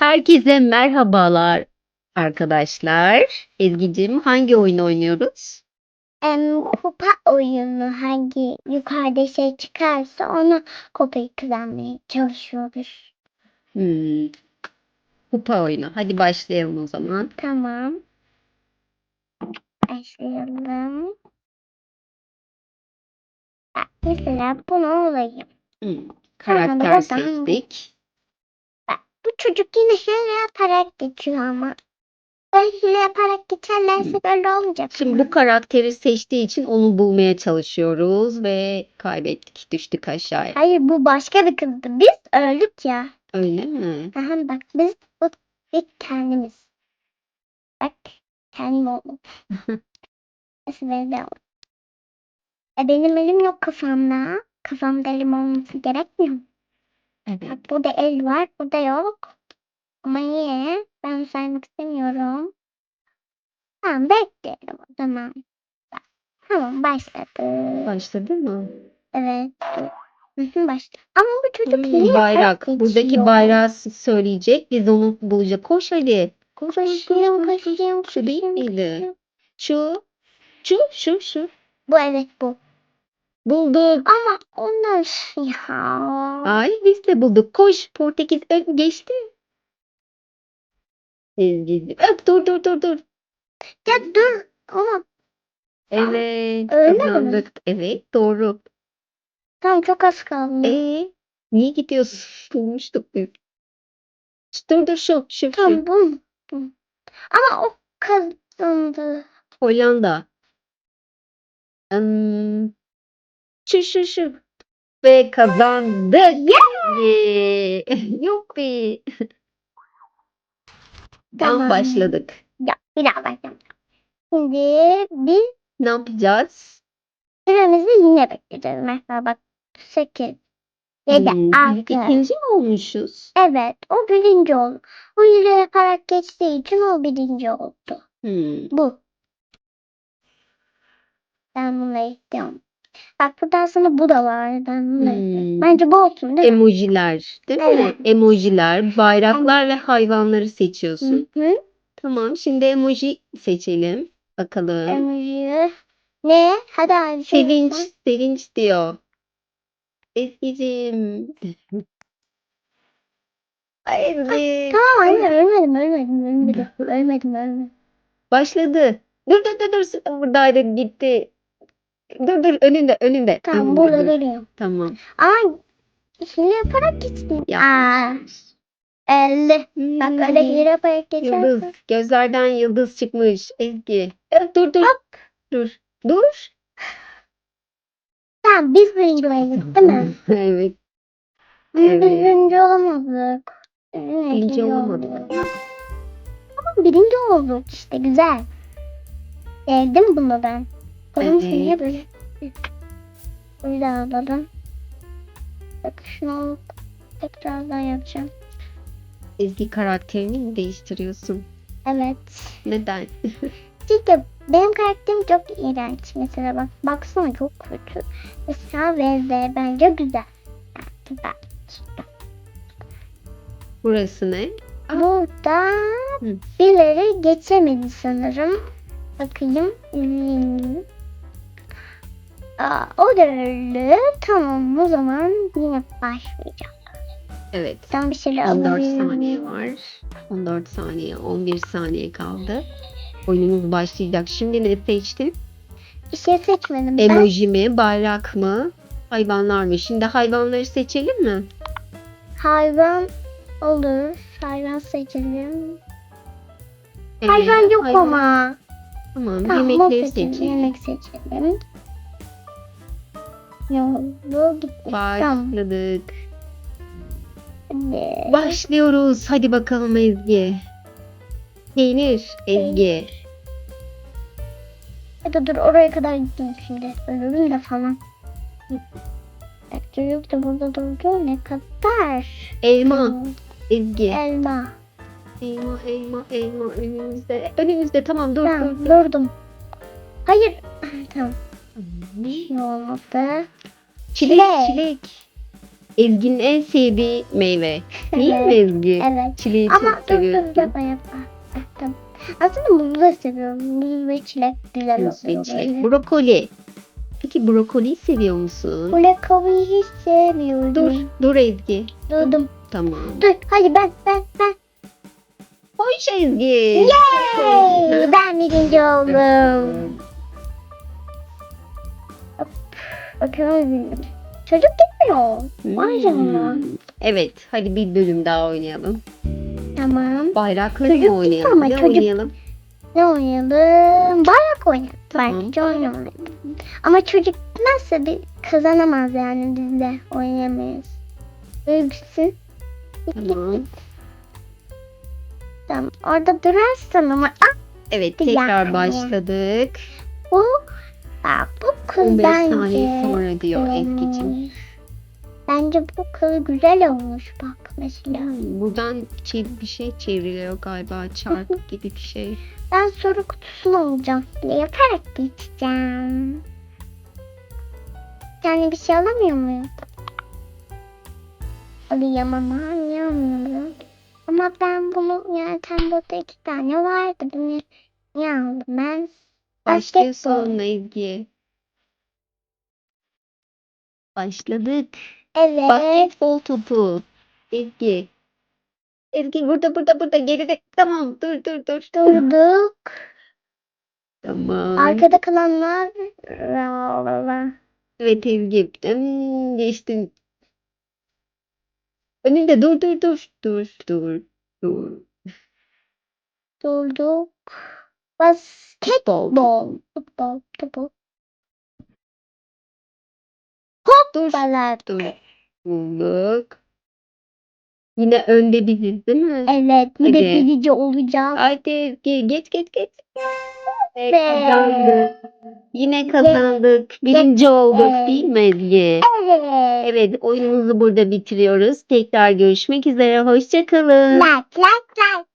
Herkese merhabalar arkadaşlar. Ezgi'cim hangi oyun oynuyoruz? Em, kupa oyunu hangi yukarıda şey çıkarsa onu kupayı kazanmaya çalışıyoruz. Hmm. Kupa oyunu. Hadi başlayalım o zaman. Tamam. Başlayalım. Bak, Mesela bunu olayım. Hmm. Karakter buradan- seçtik. Çocuk yine hile yaparak geçiyor ama. Böyle hile yaparak geçerlerse böyle olmayacak. Şimdi bu karakteri seçtiği için onu bulmaya çalışıyoruz ve kaybettik. Düştük aşağıya. Hayır bu başka bir kızdı. Biz öldük ya. Öyle mi? Aha bak biz bu biz kendimiz. Bak kendim oldum. Nasıl de oldum. E benim elim yok kafamda. Kafamda elim olması gerekmiyor. mu? Evet. Bak burada el var burada yok. Ama niye? Ben saymak istemiyorum. Tamam bekleyelim o zaman. Tamam başladı. Başladı mı? Evet. Başladı. Ama bu çocuk Hmm, yaparak bayrak. Buradaki bayrağı söyleyecek. Biz onu bulacak. Koş hadi. Koş, koş, koş, Koşuyorum, koş, koş. koşuyorum, Şu değil koşuyorum, miydi? koşuyorum. Şu. Şu, şu, şu. Bu evet bu. Bulduk. Ama onlar ya. Ay biz de bulduk. Koş. Portekiz ö- geçti. Ezgi. Öp, dur dur dur dur. Ya dur. Ama Evet. Öyle mi? Evet doğru. tam çok az kaldı. Ee, niye gidiyorsun? Bulmuştuk biz. Dur dur şu. Şu. şu. Tam bu. bu. Ama o kazandı. Hollanda. Hmm, şu şu şu. Ve kazandık. Yeah. Yuppi. Tam Tamam. başladık. Ya bir daha başlayalım. Şimdi biz Ne yapacağız? süremizi yine bekleyeceğiz. Mesela bak 8, 7, Hmm, 6. İkinci mi olmuşuz? Evet o birinci oldu. O hile yaparak geçtiği için o birinci oldu. Hmm. Bu. Ben bunu istiyorum. Bak buradan sonra bu da var. Ben bunu istiyorum. Hmm. Bence bu olsun değil mi? Emojiler, değil mi? Evet. Emojiler, bayraklar ve hayvanları seçiyorsun. Hı hı. Tamam, şimdi emoji seçelim. Bakalım. Emoji. Ne? Hadi şey Sevinç, yapalım. sevinç diyor. Ezgi'cim. Ay Ezgi. Tamam anne ölmedim ölmedim ölmedim. ölmedim ölmedim. Başladı. Dur dur dur dur. Buradaydı gitti. Dur dur önünde önünde. Tamam Önünde, burada dur. Tamam. Ama hile yaparak geçtim. Ya. Aa, 50. Bak öyle hile yaparak Yıldız. geçersin. Gözlerden yıldız çıkmış. Ezgi. Dur dur. Dur. Dur. Tamam biz birinci olduk değil mi? evet. Biz Evet. birinci olamadık. Birinci olamadık. Ama birinci olduk işte güzel. Sevdim bunu ben. Kolum Evet. niye böyle? Daha alalım. Bak şunu alıp tekrardan yapacağım. Ezgi karakterini mi değiştiriyorsun? Evet. Neden? Çünkü benim karakterim çok iğrenç. Mesela bak baksana çok kötü. Mesela Vezde bence güzel. Ben. Burası ne? Burada Hı. birileri geçemedi sanırım. Bakayım. Hmm. Aa, o da öyle. Tamam o zaman yine başlayacağım. Evet. Sen bir şeyler 14 alabilir saniye var. 14 saniye, 11 saniye kaldı. Oyunumuz başlayacak. Şimdi ne seçtin? Bir şey seçmedim. Ben Emoji mi, bayrak mı, hayvanlar mı? Şimdi hayvanları seçelim mi? hayvan olur. Hayvan seçelim. Evet, hayvan yok hayvan- ama. Tamam, Tamam, yemekleri seçelim. Yemek seçelim. Ne oldu? Gitti. Tamam. Başladık. Hadi. Başlıyoruz. Hadi bakalım Ezgi. Peynir, Ezgi. Hadi dur oraya kadar gittim şimdi. Ölürüm de falan. Çocuk da burada durdu. Ne kadar? Elma, Ezgi. Elma. Elma, elma, elma önümüzde. Önümüzde tamam dur Tamam dur. durdum. Hayır. Tamam. Ne? Olmadı? Çilek, Çilek. çilek. Ezgi'nin en sevdiği meyve. Değil mi. Ezgi? Evet. Çileği Ama çok seviyorsun. yapma yapma. Ah, Tamam. Aslında muzu da seviyorum. Muz ve çilek güzel Muz ve çilek. Brokoli. Peki brokoliyi seviyor musun? Brokoliyi hiç sevmiyorum. Dur, dur Ezgi. Durdum. Tamam. Dur. Hadi ben ben ben. Hoş Ezgi. Yay! Ben birinci oldum. Bakalım. Çocuk gitmiyor. Vay canına. Hmm. Evet, hadi bir bölüm daha oynayalım. Tamam. Bayrakları Çocuk mı oynayalım? ama Ne çocuk. oynayalım? Ne oynayalım? Bayrak oynayalım. Tamam. Belki oynayalım. Ama çocuk nasıl bir kazanamaz yani biz de oynayamayız. Öyküsün. Tamam. Tamam. Orada durarsan ama ah, Evet, tekrar dakika. başladık. bu bak kız 15 bence. saniye sonra diyor Hmm. Ezgi'cim. Bence bu kız güzel olmuş bak mesela. Buradan çev- bir şey çevriliyor galiba. Çark gibi bir şey. Ben soru kutusunu olacağım. Ne yaparak geçeceğim? Yani bir şey alamıyor muyum? Alayım ama alamıyorum. Ama ben bunu burada iki tane vardı. Bunu niye aldım ben? Basketbol. sonuna Ezgi. Başladık. Evet. Basketbol topu. Ezgi. Ezgi burada burada burada geride. Tamam dur dur dur. Durduk. Tamam. Arkada kalanlar Evet Ezgi. Hmm, geçtin. Önünde dur dur dur. Dur dur dur. durduk. Basketbol. Bol. Futbol. Futbol. Dur. Balat. Dur. Bulduk. Yine önde biziz değil mi? Evet. De Hadi. birinci olacağız. Ezgi geç geç geç. Ve kazandık. Yine kazandık. Birinci olduk değil mi Ezgi? Evet. Evet oyunumuzu burada bitiriyoruz. Tekrar görüşmek üzere. Hoşçakalın. Like like like.